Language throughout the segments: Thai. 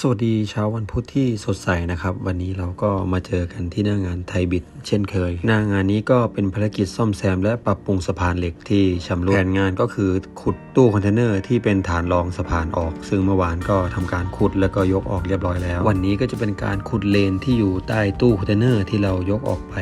สวัสดีเช้าวันพุธที่สดใสนะครับ วันนี้เราก็มาเจอกันที่หน้างานไทยบิดเช่นเคย หน้างานนี้ก็เป็นภารกิจซ่อมแซม และปรับปรุงสะพานเหล็กที่ชำรุดแผนงานก็คือขุดตู้คอนเทนเนอร์ที่เป็นฐานรองสะพานออก ซึ่งเมื่อวานก็ทำการขุดแล้วก็ยกออกเรียบร้อยแล้ว วันนี้ก็จะเป็นการขุดเลนที่อยู่ใต้ตู้คอนเทนเนอร์ที่เรายกออกไป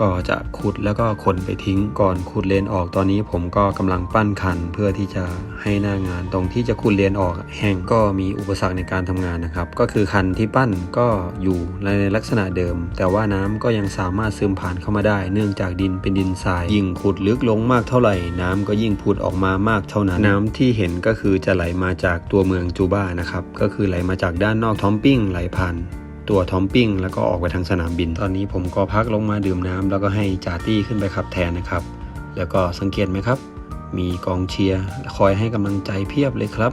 ก็จะขุดแล้วก็ขนไปทิ้งก่อนขุดเลนออกตอนนี้ผมก็กำลังปั้นคัน เพื่อที่จะให้หน้างานตรงที่จะขุดเลนออก แห้งก็มีอุปสรรคในการทำงานนะครับ ก็คือคันที่ปั้นก็อยู่ในลักษณะเดิม แต่ว่าน้ำก็ยังสามารถซึมผ่านเข้ามาได้ เนื่องจากดินเป็นดินทราย ยิ่งขุดลึกลงมากเท่าไหร่ น้ำก็ยิ่งผุดออกมามากเท่านั้น น้ำที่เห็นก็คือจะไหลมาจากตัวเมืองจูบ้านะครับก็คือไหลมาจากด้านนอกท้อมปิ้งไหลผ่าน ตัวทอมปิ้งแล้วก็ออกไปทางสนามบิน ตอนนี้ผมก็พักลงมาดื่มน้ำแล้วก็ให้จาตี้ขึ้นไปขับแทนนะครับ แล้วก็สังเกตไหมครับ มีกองเชียร์คอยให้กำลังใจเพียบเลยครับ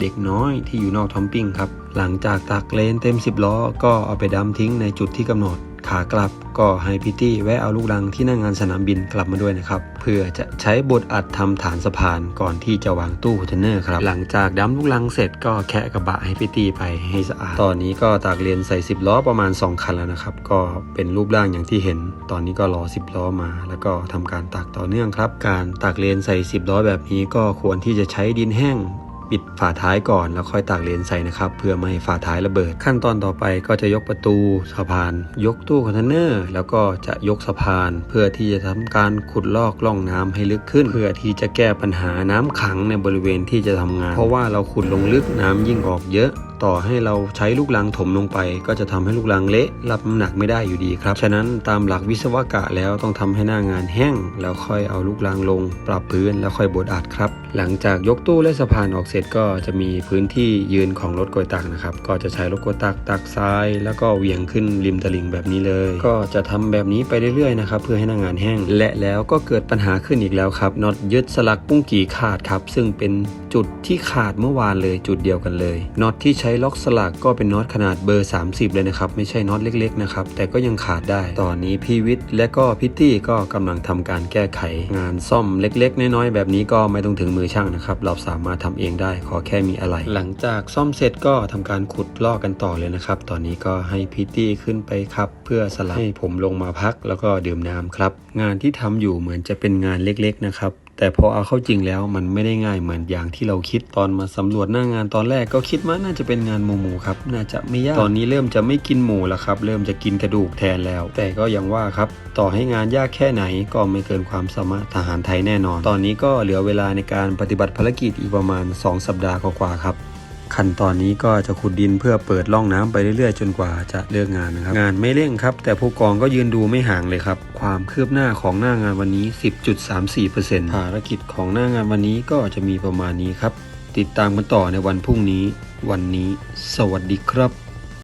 เด็กน้อยที่อยู่นอกทอมปิ้งครับ หลังจากตักเลนเต็ม 10 ล้อ ก็เอาไปดำทิ้งในจุดที่กำหนด ขากลับก็ให้พิตตี้แวะเอาลูกรังที่หนั่งงานสนามบินกลับมาด้วยนะครับ เพื่อจะใช้บทอัดทำฐานสะพานก่อนที่จะวางตู้คอนเทนเนอร์ครับหลังจากดัมลูกรังเสร็จก็แคะกระบะให้พิตตี้ไปให้สะอาด ตอนนี้ก็ตากเลนใส่ 10 ล้อประมาณ 2 คันแล้วนะครับ ก็เป็นรูปร่างอย่างที่เห็น ตอนนี้ก็รอ 10 ล้อมา แล้วก็ทำการตากต่อเนื่องครับ การตากเลนใส่ 10 ล้อแบบนี้ก็ควรที่จะใช้ดินแห้ง ปิดฝาท้ายก่อนแล้วค่อยตากเลนใส่นะครับเพื่อไม่ให้ฝาท้ายระเบิด ขั้นตอนต่อไปก็จะยกประตูสะพาน ยกตู้คอนเทนเนอร์แล้วก็จะยกสะพาน เพื่อที่จะทำการขุดลอกล่องน้ำให้ลึกขึ้น เพื่อที่จะแก้ปัญหาน้ำขังในบริเวณที่จะทำงาน เพราะว่าเราขุดลงลึกน้ำยิ่งออกเยอะ ต่อให้เราใช้ลูกลังถมลงไป ก็จะทำให้ลูกลังเละรับน้ำหนักไม่ได้อยู่ดีครับ ฉะนั้นตามหลักวิศวกะแล้วต้องทำให้หน้างานแห้ง แล้วค่อยเอาลูกลังลง ปรับพื้นแล้วค่อยบดอัดครับ หลังจากยกตู้และสะพานออกเสร็จก็จะมีพื้นที่ยืนของรถโกยตักนะครับ ก็จะใช้รถโกยตักตักทราย แล้วก็เวียงขึ้นริมตลิ่งแบบนี้เลย ก็จะทำแบบนี้ไปเรื่อยๆนะครับเพื่อให้หน้างานแห้ง และแล้วก็เกิดปัญหาขึ้นอีกแล้วครับน็อตยึดสลักปุ้งกี่ขาดครับซึ่งเป็นจุดที่ขาดเมื่อวานเลยจุดเดียวกันเลยน็อตที่ใช้ล็อกสลักก็เป็นน็อตขนาดเบอร์ 30 เลยนะครับ ไม่ใช่น็อตเล็กๆนะครับ แต่ก็ยังขาดได้ ตอนนี้พี่วิทย์และก็พิตตี้ก็กำลังทำการแก้ไข งานซ่อมเล็กๆ น้อยๆ แบบนี้ก็ไม่ต้องถึงมือช่างนะครับ เราสามารถทำเองได้ ขอแค่มีอะไร หลังจากซ่อมเสร็จก็ทำการขุดลอกกันต่อเลยนะครับ ตอนนี้ก็ให้พิตตี้ขึ้นไปครับ เพื่อสลับให้ผมลงมาพักแล้วก็ดื่มน้ำครับ งานที่ทำอยู่เหมือนจะเป็นงานเล็กๆนะครับ แต่พอเอาเข้าจริงแล้วมันไม่ได้ง่ายเหมือนอย่างที่เราคิดตอนมาสำรวจหน้างานตอนแรกก็คิดว่าน่าจะเป็นงานหมูหมูครับ น่าจะไม่ยาก ตอนนี้เริ่มจะไม่กินหมูแล้วครับ เริ่มจะกินกระดูกแทนแล้ว แต่ก็ยังว่าครับ ต่อให้งานยากแค่ไหนก็ไม่เกินความสามารถทหารไทยแน่นอน ตอนนี้ก็เหลือเวลาในการปฏิบัติภารกิจอีกประมาณ 2 สัปดาห์กว่าๆครับ ขั้นตอนนี้ก็จะขุดดินเพื่อเปิดร่องน้ำไปเรื่อยๆ จนกว่าจะเลิกงานนะครับ งานไม่เร่งครับ แต่ผู้กองก็ยืนดูไม่ห่างเลยครับ ความคืบหน้าของหน้างานวันนี้ 10.34%ภารกิจของหน้างานวันนี้ก็จะมีประมาณนี้ครับ ติดตามกันต่อในวันพรุ่งนี้ วันนี้ สวัสดีครับ